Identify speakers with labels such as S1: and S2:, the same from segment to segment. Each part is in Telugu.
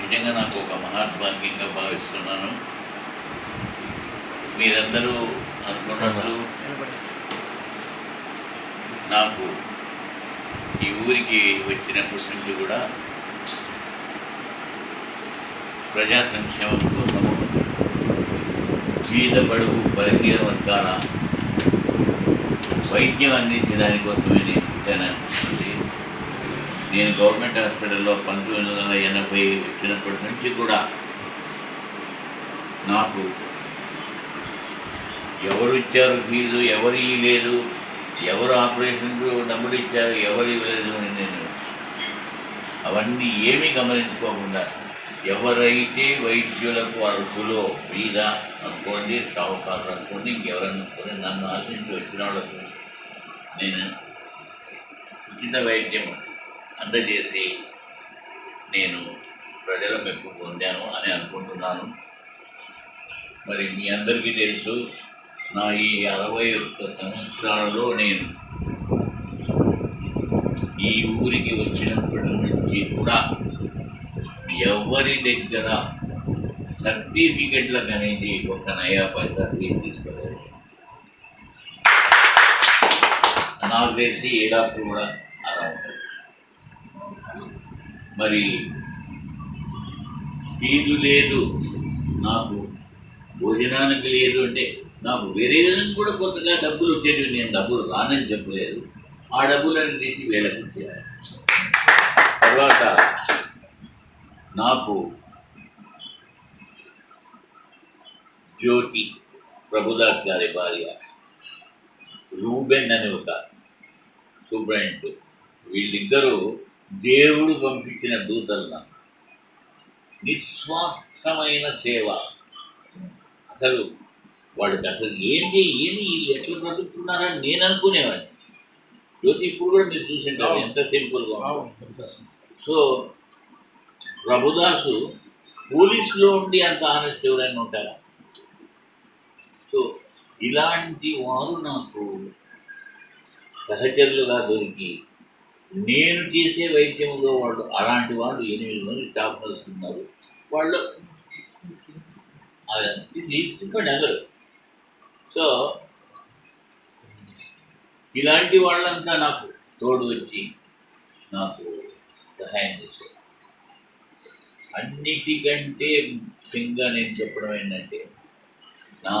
S1: నిజంగా నాకు ఒక మహాత్భాగ్యంగా భావిస్తున్నాను. మీరందరూ అనుకున్నట్లు నాకు ఈ ఊరికి వచ్చిన నుంచి కూడా ప్రజా సంక్షేమం కోసం జీత బడుగు బలహీన వర్గాల వైద్యం అందించే దానికోసమే నేను పుట్టాననిపిస్తుంది నేను గవర్నమెంట్ హాస్పిటల్లో పంతొమ్మిది వందల ఎనభై వచ్చినప్పటి నుంచి కూడా నాకు ఎవరు ఇచ్చారు ఫీజు ఎవరు ఇవ్వలేదు ఎవరు ఆపరేషన్కు డబ్బులు ఇచ్చారు ఎవరు ఇవ్వలేదు అని నేను అవన్నీ ఏమీ గమనించుకోకుండా ఎవరైతే వైద్యులకు అర్హులో మీద అనుకోండి షావుకారు అనుకోండి ఇంకెవరన్నా అనుకోండి నన్ను ఆశించి వచ్చిన వాళ్ళకు నేను ఉచిత వైద్యం అందజేసి నేను ప్రజల మెప్పు పొందాను అని అనుకుంటున్నాను. మరి మీ అందరికీ తెలుసు నా ఈ అరవై ఒక్క సంవత్సరాలలో నేను ఈ ఊరికి వచ్చినప్పటి నుంచి కూడా ఎవరి దగ్గర సర్టిఫికెట్లకు అనేది ఒక నయా పైసా తీసుకోలేదు. నాకు తెలిసి ఏ డాక్టర్ కూడా అలా ఉంటుంది. మరి ఫీజు లేదు. నాకు భోజనానికి లేదు అంటే నాకు వేరే విధంగా కూడా కొత్తగా డబ్బులు వచ్చేటివి నేను డబ్బులు రానని చెప్పలేదు. ఆ డబ్బులను తీసి వేలకు చేయాలి తర్వాత నాకు జ్యోతి ప్రభుదాస్ గారి భార్య రూబెన్ అని ఒక సూపరింట్ వీళ్ళిద్దరూ దేవుడు పంపించిన దూతలు నాకు. నిస్వార్థమైన సేవ. అసలు వాడికి అసలు ఏంటి ఏంటి వీళ్ళు ఎట్లా బ్రతుకుతున్నారని నేను అనుకునేవాడిని. జ్యోతి ఇప్పుడు కూడా మీరు చూసింటారు ఎంత సింపుల్గా. సో ప్రభుదాసు పోలీసులో ఉండి అంత ఆనెస్ట్ ఎవరైనా ఉంటారా? సో ఇలాంటి వారు నాకు సహచరులుగా దొరికి నేను చేసే వైద్యంలో వాళ్ళు అలాంటి వాళ్ళు ఎనిమిది మంది స్టాఫ్ నర్స్ ఉన్నారు వాళ్ళు తీసుకోండి అందరు. సో ఇలాంటి వాళ్ళంతా నాకు తోడు వచ్చి నాకు సహాయం చేశారు. అన్నిటికంటే ముఖ్యంగా నేను చెప్పడం ఏంటంటే నా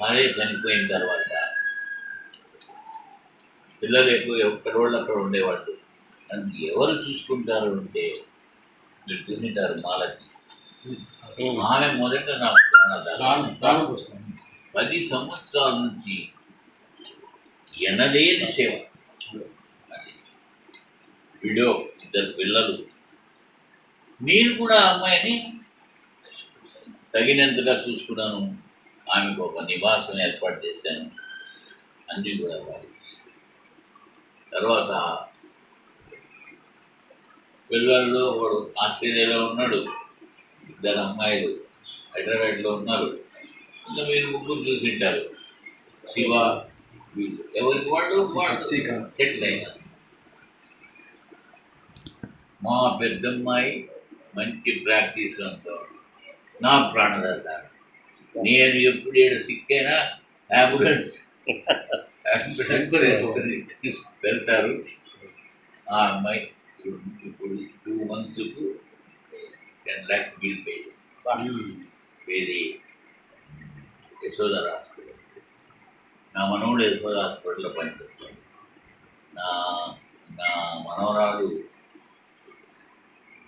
S1: భార్య చనిపోయిన తర్వాత పిల్లలు ఎక్కువ ఎక్కడ వాళ్ళు అక్కడ ఉండేవాళ్ళు. నన్ను ఎవరు చూసుకుంటారు అంటే మీరు చూసింటారు మాలతి ఆమె మొదట నాకు. పది సంవత్సరాల నుంచి ఎనలేని సేవ. అది. విడో ఇద్దరు పిల్లలు. నేను కూడా అమ్మాయిని తగినంతగా చూసుకున్నాను. ఆమెకు ఒక నివాసం ఏర్పాటు చేశాను. అన్నీ కూడా వారి తర్వాత పిల్లల్లో వాడు ఆస్ట్రేలియాలో ఉన్నాడు. ఇద్దరు అమ్మాయిలు హైదరాబాద్లో ఉన్నారు. ఇంకా మీరు ముగ్గురు చూసింటారు శివ వీళ్ళు. ఎవరికి వాళ్ళు. సెటిల్ అయినారు. మా పెద్దమ్మాయి మంచి ప్రాక్టీస్ అంతా నా ప్రాణదాత నేను ఎప్పుడు ఏడు సిక్కైనా? అంబులెన్స్ అంబులెన్స్ వేసుకొని వెళ్తారు ఆ అమ్మాయి ఇప్పుడు టూ మంత్స్కు టెన్ ల్యాక్స్ బిల్ పే చేస్తుంది. ఏది యశోదర హాస్పిటల్ నా మనవుడు యశోద హాస్పిటల్లో పనిచేస్తాడు నా నా మనవరాలు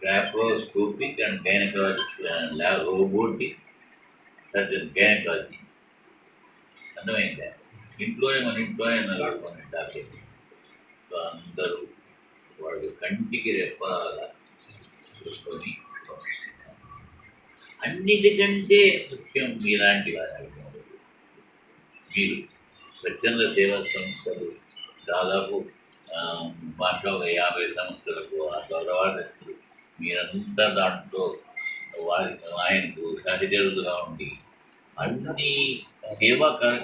S1: laparoscopic and gynaecologic lab robotic surgeon gynaecology. అర్థమైందా? ఇంట్లోనే మన ఇంట్లోనే నలుగురు డాక్టర్ సో అందరూ వాళ్ళు కంటికి రెప్పలాగా చూసుకొని అన్నిటికంటే ముఖ్యం ఇలాంటి వారు మీరు స్వచ్ఛంద సేవా సంస్థలు దాదాపు ఆ, ఒక యాభై సంస్థలకు ఆ తర్వాత మీరంతా దాంట్లో వారి ఆయనకు సహచరులుగా ఉండి అన్ని సేవా కార్య